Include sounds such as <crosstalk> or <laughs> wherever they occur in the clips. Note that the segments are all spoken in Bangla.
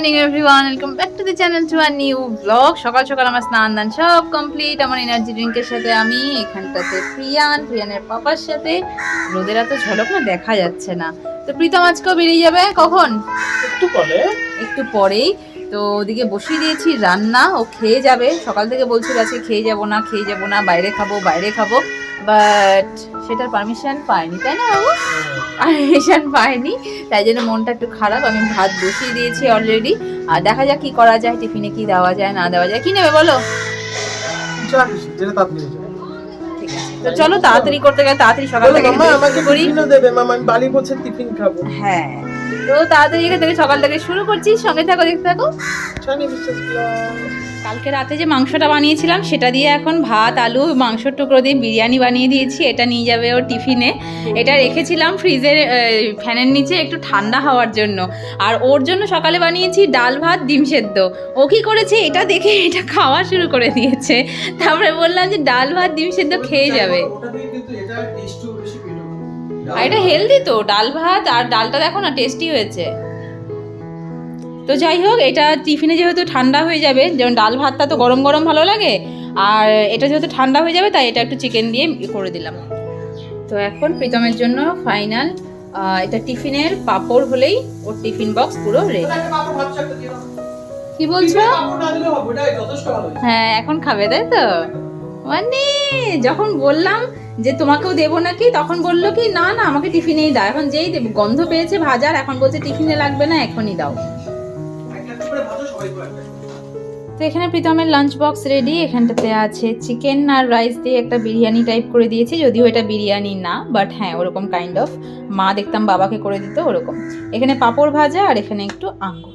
Morning everyone welcome back to the channel to our new blog সকাল সকাল আমার স্নান দান সব কমপ্লিট আমার এনার্জি ড্রিঙ্কের সাথে আমি এখানটাতে প্রিয়ান প্রিয়ানের পাপার সাথে। রোদের এত ঝলক না দেখা যাচ্ছে না। তো প্রীতম আজকেও বেরিয়ে যাবে। কখন? একটু পরে। একটু পরেই। তো ওদিকে বসিয়ে দিয়েছি রান্না। ও খেয়ে যাবে। সকাল থেকে বলছিল আজকে খেয়ে যাব না খেয়ে যাব না। বাইরে খাব বাইরে খাব। বাট সেটার পারমিশন পাইনি তাই না বাবু? পারমিশন পাইনি তাই জন্য মনটা একটু খারাপ আমি ভাত বসিয়ে দিয়েছি অলরেডি আর দেখা যাক কি করা যায় টিফিনে কি দেওয়া যায় না দেওয়া যায়। কি নেবে বলো? তো চলো তাড়াতাড়ি করতে গেলে তাড়াতাড়ি সকাল বলো, থেকে করি। দেবে মামা আমি বাড়ি পৌঁছে টিফিন খাব। হ্যাঁ। তো তাড়াতাড়ি এখান থেকে সকাল থেকে শুরু করছি। সঙ্গে থাকো দেখতে থাকো। ছানি বিশ্বাস ব্লগ কালকে রাতে যে মাংসটা বানিয়েছিলাম সেটা দিয়ে এখন ভাত আলু মাংসর টুকরো দিয়ে বিরিয়ানি বানিয়ে দিয়েছি। এটা নিয়ে যাবে ওর টিফিনে। এটা রেখেছিলাম ফ্রিজের ফ্যানের নিচে একটু ঠান্ডা হওয়ার জন্য। আর ওর জন্য সকালে বানিয়েছি ডাল ভাত ডিম সেদ্ধ। ও কী করেছে? এটা দেখে এটা খাওয়া শুরু করে দিয়েছে। তারপরে বললাম যে ডাল ভাত ডিম সেদ্ধ খেয়ে যাবে। আর এটা হেলদি তো ডাল ভাত আর ডালটা দেখো না টেস্টি হয়েছে। তো যাই হোক এটা টিফিনে যেহেতু ঠান্ডা হয়ে যাবে যেমন ডাল ভাতটা তো গরম গরম ভালো লাগে আর এটা যেহেতু ঠান্ডা হয়ে যাবে তাই এটা একটু চিকেন দিয়ে করে দিলাম। তো এখন প্রীতমের জন্য ফাইনাল এটা টিফিনের পাপড় হলেই ওর টিফিন বক্স পুরো রেডি কি বলছো? হ্যাঁ এখন খাবে তাই তো? মানে যখন বললাম যে তোমাকেও দেবো নাকি? তখন বলল কি, না না, আমাকে টিফিনেই দাও। এখন যেই দেব- গন্ধ পেয়েছে ভাজার, এখন বলছে টিফিনে লাগবে না, এখনই দাও। তো এখানে প্রীতমের লাঞ্চ বক্স রেডি এখানটাতে আছে চিকেন আর রাইস দিয়ে একটা বিরিয়ানি টাইপ করে দিয়েছি, যদিও এটা বিরিয়ানি না বাট হ্যাঁ ওরকম কাইন্ড অফ মা দেখতাম বাবাকে করে দিত ওরকম। এখানে পাঁপড় ভাজা আর এখানে একটু আঙ্গুর।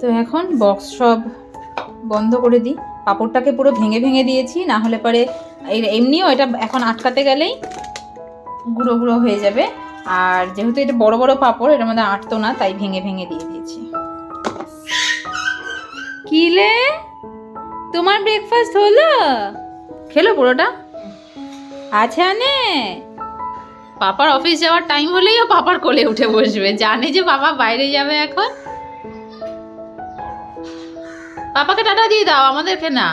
তো এখন বক্স সব বন্ধ করে দিই। পাঁপড়টাকে পুরো ভেঙে ভেঙে দিয়েছি, না হলে পরে এমনিও এটা এখন আটকাতে গেলেই গুঁড়ো গুঁড়ো হয়ে যাবে। আর যেহেতু এটা বড় বড় পাপড় এটার মধ্যে আটতো না, তাই ভেঙে ভেঙে দিয়ে দিয়েছি। কিলে তোমার ব্রেকফাস্ট হলো? খেলো পুরোটা? আছে আনে পাপার অফিস যাওয়ার টাইম হলেই ও পাপার কোলে উঠে বসবে। জানে যে বাবা বাইরে যাবে এখন। পাপাকে টাটা দিয়ে দাও আমাদেরকে না।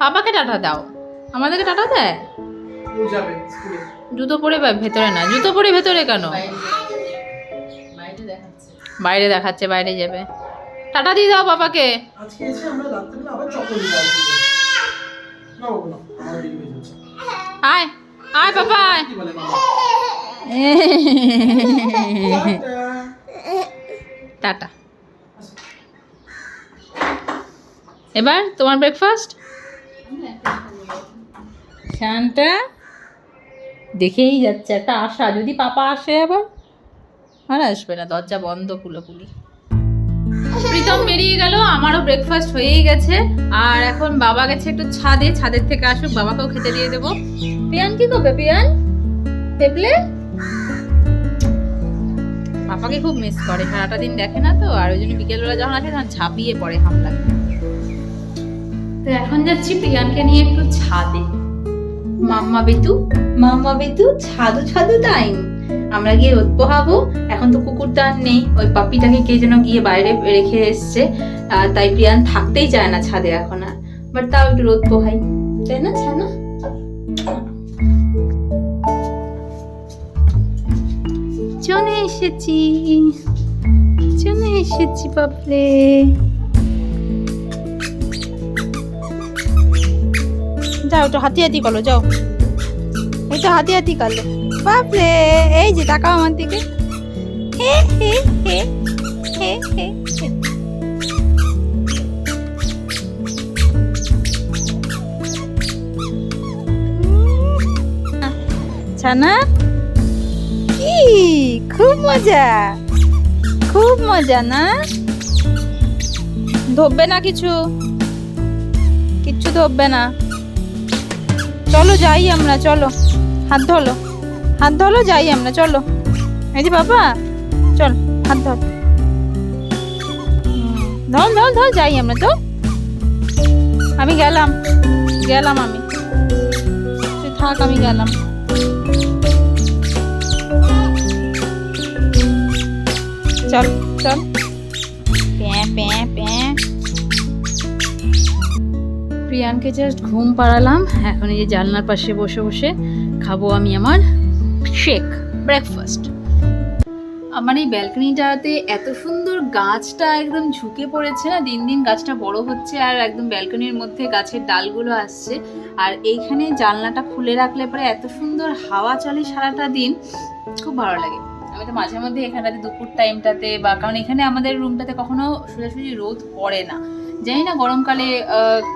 পাপাকে টাটা দাও। আমাদেরকে টাটা দেয়? জুতো পরে ভেতরে না। জুতো পরে ভেতরে কেন? বাইরে দেখাচ্ছে বাইরে যাবে। টাটা দিয়ে দাও পাপাকে। আজকে এসে আমরা রাত্রিবেলা <laughs> আবার চকলেট নিয়ে আসব না বাবু না আমার দেরি হয়ে যাচ্ছে আয় আয় পাপা আয় কি বলে মামা টাটা। টাটা এবার তোমার ব্রেকফাস্ট শানটা দেখেই যাচ্ছে একটা আশা। যদি পাপা আসে আবার? আর আসবে না দরজা বন্ধ পুরোপুরি। প্রীতম বেরিয়ে গেল আমারও ব্রেকফাস্ট হয়েই গেছে। আর এখন বাবা গেছে একটু ছাদে ছাদের থেকে আসুক বাবাকেও খেতে দিয়ে দেবো। পিয়ান কি করবে পিয়ান পেপলে পাপাকে খুব মিস করে সারাটা দিন দেখে না তো আর ওই জন্য বিকেলবেলা যখন আসে তখন ঝাঁপিয়ে পড়ে হামলা তো এখন যাচ্ছি প্রিয়ানকে নিয়ে একটু ছাদে। মাম্মা বেতু? মাম্মা বেতু, ছাদু ছাদু টাইম আমরা গিয়ে রোদ পোহাবো, এখন তো কুকুরটা আর নেই। ওই পাপিটাকে কে যেন গিয়ে বাইরে রেখে এসছে। তাই প্রিয়ান থাকতেই চায় না ছাদে এখন আর। বাট তাও একটু রোদ পোহাই। তাই না, ছানা? চলে এসেছি। চলে এসেছি বাপরে। যাও, একটু হাতি হাতি করো, যাও। তো হাতি হাতি করল। বাপরে, এই যে তাকাও আমার দিকে। হে হে। ছানা, কি, খুব মজা। খুব মজা না? ধরবে না কিছু? কিচ্ছু ধরবে না। চলো যাই আমরা, চলো। হাত ধলো হাত ধলো যাই আমরা, চলো। এই যে বাবা, চল, হাত ধর। ধর ধর ধর, যাই আমরা তো। আমি গেলাম গেলাম আমি। থাক, আমি গেলাম। চল চল। প্রিয়ানকে জাস্ট ঘুম পাড়ালাম। এখন এই যে জানলার পাশে বসে বসে খাব আমি আমার শেক ব্রেকফাস্ট আমার এই ব্যালকনিটাতে এত সুন্দর গাছটা একদম ঝুঁকে পড়েছে না? দিন দিন গাছটা বড় হচ্ছে আর একদম ব্যালকনির মধ্যে গাছের ডালগুলো আসছে। আর এইখানে জানলাটা খুলে রাখলে পরে এত সুন্দর হাওয়া চলে সারাটা দিন। খুব ভালো লাগে। আমি তো মাঝে মধ্যে এখানটাতে দুপুর টাইমটাতে বা কারণ এখানে আমাদের রুমটাতে কখনো সোজাসুজি রোদ পড়ে না। জানি না গরমকালে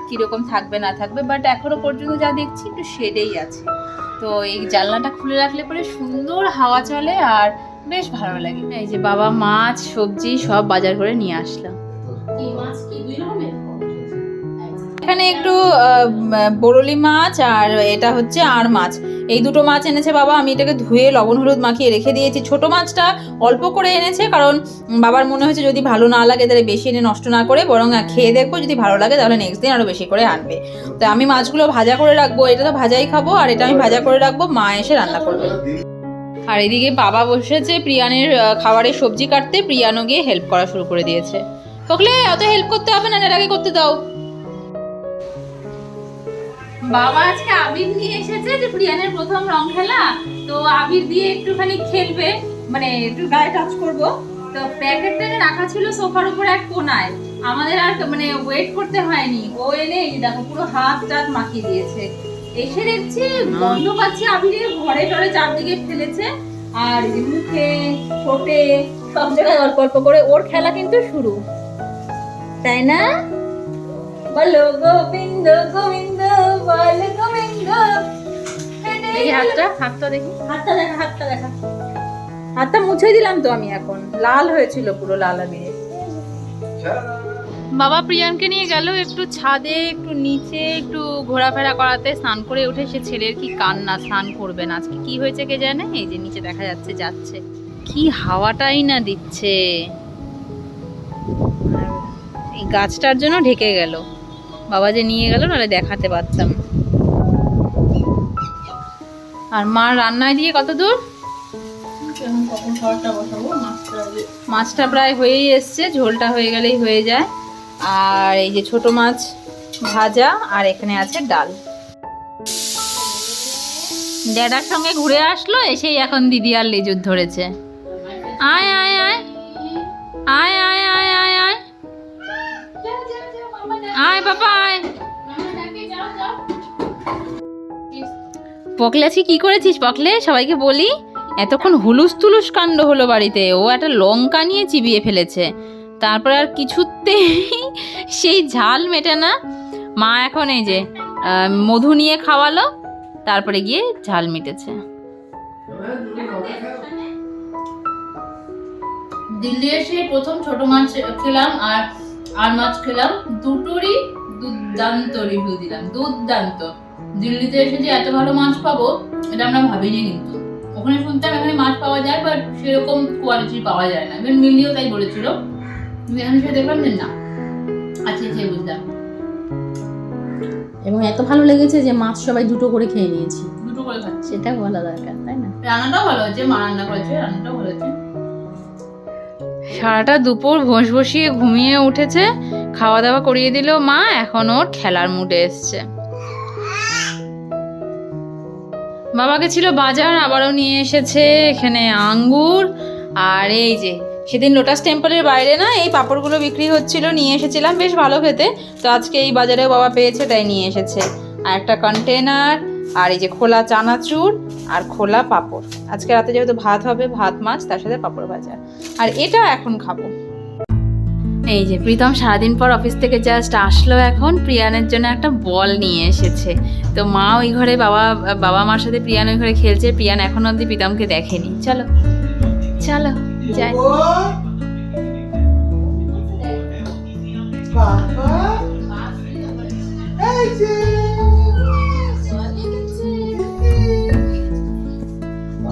কীরকম থাকবে না থাকবে বাট এখনও পর্যন্ত যা দেখছি একটু শেডেই আছে। তো এই জানলাটা খুলে রাখলে পরে সুন্দর হাওয়া চলে আর বেশ ভালো লাগে। এই যে বাবা মাছ সবজি সব বাজার করে নিয়ে আসলাম। এখানে একটু বরলি মাছ আর এটা হচ্ছে আর মাছ। এই দুটো মাছ এনেছে বাবা আমি এটাকে ধুয়ে লবণ হলুদ মাখিয়ে রেখে দিয়েছি। ছোট মাছটা অল্প করে এনেছে কারণ বাবার মনে হয়েছে যদি ভালো না লাগে তাহলে বেশি এনে নষ্ট না করে বরং খেয়ে দেখব যদি ভালো লাগে তাহলে নেক্সট দিন আরও বেশি করে আনবে। তো আমি মাছগুলো ভাজা করে রাখব এটা তো ভাজাই খাব আর এটা আমি ভাজা করে রাখব মা এসে রান্না করবে। আর এদিকে বাবা বসেছে প্রিয়ানের খাবারের সবজি কাটতে প্রিয়ানও গিয়ে হেল্প করা শুরু করে দিয়েছে। থাকলে অত হেল্প করতে হবে না এটাকে করতে দাও। বাবা আজকে আবির নিয়ে এসেছে যে প্রিয়ানের প্রথম রং খেলা। তো আবির দিয়ে একটুখানি খেলবে মানে একটু গায়ে টাচ করব। তো প্যাকেটটা রাখা ছিল সোফার উপরে এক কোনায় আমাদের আর মানে ওয়েট করতে হয়নি। ও এনে দেখো পুরো হাত টাত মাখিয়ে দিয়েছে। এসে দেখছি গন্ধ পাচ্ছি আবিরের ঘরে টরে চারদিকে ফেলেছে। আর মুখে ঠোঁটে সব জায়গায় অল্প অল্প করে। ওর খেলা কিন্তু শুরু। তাই না? বলো গোবিন্দ গোবিন্দ। বল গোবিন্দ। দেখি হাতটা হাতটা দেখি। হাতটা দেখা হাতটা দেখা। হাতটা মুছে দিলাম তো আমি এখন। লাল হয়েছিল পুরো লাল আবিরে বাবা প্রিয়ানকে নিয়ে গেল একটু ছাদে একটু নিচে একটু ঘোরাফেরা করাতে। স্নান করে উঠে সে ছেলের কি কান্না স্নান করবে না। আজকে কি হয়েছে কে জানে? এই যে নিচে দেখা যাচ্ছে যাচ্ছে। কি হাওয়াটাই না দিচ্ছে। আর এই গাছটার জন্য ঢেকে গেল। বাবা যে নিয়ে গেল, নাহলে দেখাতে পারতাম। আর মা রান্নায় দিয়ে কত দূর? মাছটা প্রায় হয়েই এসছে, ঝোলটা হয়ে গেলেই হয়ে যায়। আর এই যে ছোট মাছ ভাজা, আর এখানে আছে ডাল। ড্যাডার সঙ্গে ঘুরে আসলো, এসেই এখন দিদি আর লেজুর ধরেছে। আয় আয় আয়। আয় আয়। আয় বাবা কি করেছিস পকলে? সবাইকে বলি, এতক্ষণ হুলুস তুলুস কাণ্ড হলো বাড়িতে। ও একটা লঙ্কা নিয়ে চিবিয়ে ফেলেছে। তারপর আর কিছুতেই সেই ঝাল মেটে না। মা এখন এই যে মধু নিয়ে খাওয়ালো, তারপরে গিয়ে ঝাল মিটেছে। দিল্লি এসে প্রথম ছোট মাছ খেলাম আর আর মাছ খেলাম দুটোরই দুর্দান্ত রিভিউ দিলাম দুর্দান্ত। দিল্লিতে এসে যে এত ভালো মাছ পাবো এটা আমরা ভাবিনি কিন্তু। ওখানে শুনতাম এখানে মাছ পাওয়া যায় বাট সেরকম কোয়ালিটি পাওয়া যায় না। ইভেন মিলিও তাই বলেছিল। এখানে এসে দেখলাম যে না আচ্ছা আচ্ছা বুঝলাম। এবং এত ভালো লেগেছে যে মাছ সবাই দুটো করে খেয়ে নিয়েছি। দুটো করে খাচ্ছি। সেটা বলা দরকার তাই না? রান্নাটাও ভালো হয়েছে মা রান্না করেছে রান্নাটাও ভালো হয়েছে। সারাটা দুপুর ভোঁস বসিয়ে ঘুমিয়ে উঠেছে। খাওয়া দাওয়া করিয়ে দিল মা, এখন ওর খেলার মুডে এসছে। বাবাকে ছিল বাজার, আবারও নিয়ে এসেছে এখানে আঙ্গুর। আর এই যে, সেদিন লোটাস টেম্পলের বাইরে না, এই পাঁপড়গুলো বিক্রি হচ্ছিল, নিয়ে এসেছিলাম, বেশ ভালো খেতে। তো আজকে এই বাজারেও বাবা পেয়েছে, তাই নিয়ে এসেছে। আর একটা কন্টেনার আর এই যে খোলা চানাচুর আর খোলা পাঁপড়। আজকে রাতে যেহেতু ভাত হবে ভাত মাছ তার সাথে পাঁপড় ভাজা। আর এটা এখন খাব। এই যে প্রীতম সারাদিন পর অফিস থেকে জাস্ট আসলো এখন। প্রিয়ানের জন্য একটা বল নিয়ে এসেছে। তো মা ওই ঘরে বাবা বাবা মার সাথে প্রিয়ান ওই ঘরে খেলছে। প্রিয়ান এখন অবধি প্রীতমকে দেখেনি। চলো চলো যাই। বাবা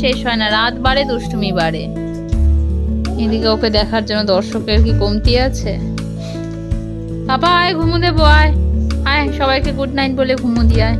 শেষ হয় না, রাত বাড়ে, দুষ্টুমি বাড়ে। এদিকে ওকে দেখার জন্য দর্শকের কি কমতি আছে? বাবা, আয় ঘুমো দেবো আয়। আয়, সবাইকে গুড নাইট বলে ঘুমু দিয়ে আয়।